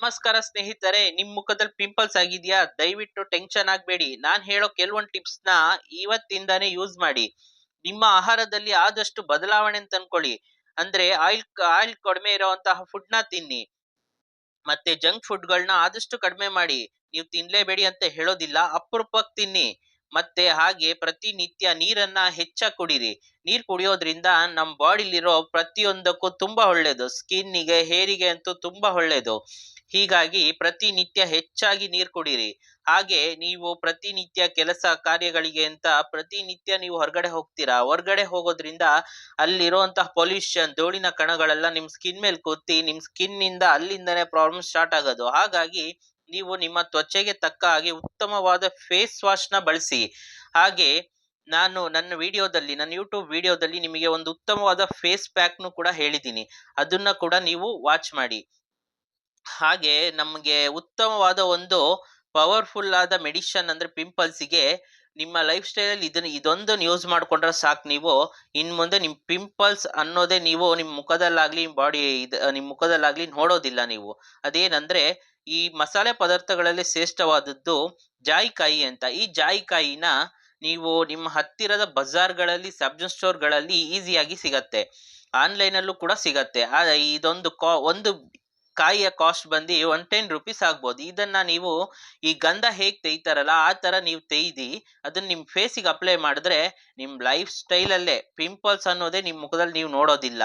ನಮಸ್ಕಾರ ಸ್ನೇಹಿತರೆ, ನಿಮ್ ಮುಖದಲ್ಲಿ ಪಿಂಪಲ್ಸ್ ಆಗಿದ್ಯಾ? ದಯವಿಟ್ಟು ಟೆನ್ಷನ್ ಆಗ್ಬೇಡಿ. ನಾನ್ ಹೇಳೋ ಕೆಲವೊಂದು ಟಿಪ್ಸ್ನ ಇವತ್ತಿಂದಾನೇ ಯೂಸ್ ಮಾಡಿ. ನಿಮ್ಮ ಆಹಾರದಲ್ಲಿ ಆದಷ್ಟು ಬದಲಾವಣೆ ತಂದ್ಕೊಳ್ಳಿ ಅಂದ್ರೆ ಆಯಿಲ್ ಆಯಿಲ್ ಕಡಿಮೆ ಇರುವಂತಹ ಫುಡ್ನ ತಿನ್ನಿ. ಮತ್ತೆ ಜಂಕ್ ಫುಡ್ ಗಳನ್ನ ಆದಷ್ಟು ಕಡಿಮೆ ಮಾಡಿ. ನೀವು ತಿನ್ಲೇಬೇಡಿ ಅಂತ ಹೇಳೋದಿಲ್ಲ ಅಪರೂಪಕ್ಕೆ ತಿನ್ನಿ. ಮತ್ತೆ ಹಾಗೆ ಪ್ರತಿನಿತ್ಯ ನೀರನ್ನ ಹೆಚ್ಚಾಗಿ ಕುಡಿರಿ. ನೀರ್ ಕುಡಿಯೋದ್ರಿಂದ ನಮ್ ಬಾಡಿಲಿರೋ ಪ್ರತಿಯೊಂದಕ್ಕೂ ತುಂಬಾ ಒಳ್ಳೇದು. ಸ್ಕಿನ್ನಿಗೆ ಹೇರಿಗೆ ಅಂತೂ ತುಂಬಾ ಒಳ್ಳೇದು. ಹೀಗಾಗಿ ಪ್ರತಿನಿತ್ಯ ಹೆಚ್ಚಾಗಿ ನೀರು ಕುಡೀರಿ. ಹಾಗೆ ನೀವು ಪ್ರತಿನಿತ್ಯ ಕೆಲಸ ಕಾರ್ಯಗಳಿಗೆ ಅಂತ ಪ್ರತಿನಿತ್ಯ ನೀವು ಹೊರಗಡೆ ಹೋಗ್ತೀರಾ? ಹೊರಗಡೆ ಹೋಗೋದ್ರಿಂದ ಅಲ್ಲಿರುವಂತಹ ಪೊಲ್ಯೂಷನ್, ಧೂಳಿನ ಕಣಗಳೆಲ್ಲ ನಿಮ್ ಸ್ಕಿನ್ ಮೇಲೆ ಕೂತಿ ನಿಮ್ ಸ್ಕಿನ್ ಇಂದ ಅಲ್ಲಿಂದನೇ ಪ್ರಾಬ್ಲಮ್ ಸ್ಟಾರ್ಟ್ ಆಗೋದು. ಹಾಗಾಗಿ ನೀವು ನಿಮ್ಮ ತ್ವಚೆಗೆ ತಕ್ಕ ಹಾಗೆ ಉತ್ತಮವಾದ ಫೇಸ್ ವಾಶ್ನ ಬಳಸಿ. ಹಾಗೆ ನಾನು ನನ್ನ ವಿಡಿಯೋದಲ್ಲಿ, ನನ್ನ ಯೂಟ್ಯೂಬ್ ವಿಡಿಯೋದಲ್ಲಿ ನಿಮಗೆ ಒಂದು ಉತ್ತಮವಾದ ಫೇಸ್ ಪ್ಯಾಕ್ ಕೂಡ ಹೇಳಿದ್ದೀನಿ. ಅದನ್ನ ಕೂಡ ನೀವು ವಾಚ್ ಮಾಡಿ. ಹಾಗೆ ನಮಗೆ ಉತ್ತಮವಾದ ಒಂದು ಪವರ್ಫುಲ್ ಆದ ಮೆಡಿಷನ್ ಅಂದ್ರೆ ಪಿಂಪಲ್ಸಿಗೆ ನಿಮ್ಮ ಲೈಫ್ ಸ್ಟೈಲ್ ಅಲ್ಲಿ ಇದನ್ನ ಇದೊಂದು ಯೂಸ್ ಮಾಡ್ಕೊಂಡ್ರೆ ಸಾಕು ನೀವು. ಇನ್ ಮುಂದೆ ನಿಮ್ಮ ಪಿಂಪಲ್ಸ್ ಅನ್ನೋದೇ ನೀವು ನಿಮ್ಮ ಮುಖದಲ್ಲಾಗ್ಲಿ ಬಾಡಿ ನಿಮ್ಮ ಮುಖದಲ್ಲಾಗ್ಲಿ ನೋಡೋದಿಲ್ಲ ನೀವು. ಅದೇನಂದ್ರೆ ಈ ಮಸಾಲೆ ಪದಾರ್ಥಗಳಲ್ಲಿ ಶ್ರೇಷ್ಠವಾದದ್ದು ಜಾಯಿಕಾಯಿ ಅಂತ. ಈ ಜಾಯಿಕಾಯಿನ ನೀವು ನಿಮ್ಮ ಹತ್ತಿರದ ಬಜಾರ್ಗಳಲ್ಲಿ ಸಬ್ಜನ್ ಸ್ಟೋರ್ಗಳಲ್ಲಿ ಈಸಿಯಾಗಿ ಸಿಗತ್ತೆ. ಆನ್ಲೈನ್ ಅಲ್ಲೂ ಕೂಡ ಸಿಗತ್ತೆ. ಇದೊಂದು ಕಾ ಒಂದು ಕಾಯಿಯ ಕಾಸ್ಟ್ ಬಂದು ಒನ್ ಟೆನ್ ರುಪೀಸ್ ಆಗ್ಬೋದು. ಇದನ್ನ ನೀವು ಈ ಗಂಧ ಹೇಗ್ ತೆಯ್ತಾರಲ್ಲ ಆ ತರ ನೀವು ತೆಯ್ದಿ ಅದನ್ನ ನಿಮ್ ಫೇಸಿಗೆ ಅಪ್ಲೈ ಮಾಡಿದ್ರೆ ನಿಮ್ ಲೈಫ್ ಸ್ಟೈಲ್ ಅಲ್ಲೇ ಪಿಂಪಲ್ಸ್ ಅನ್ನೋದೇ ನಿಮ್ ಮುಖದಲ್ಲಿ ನೀವು ನೋಡೋದಿಲ್ಲ.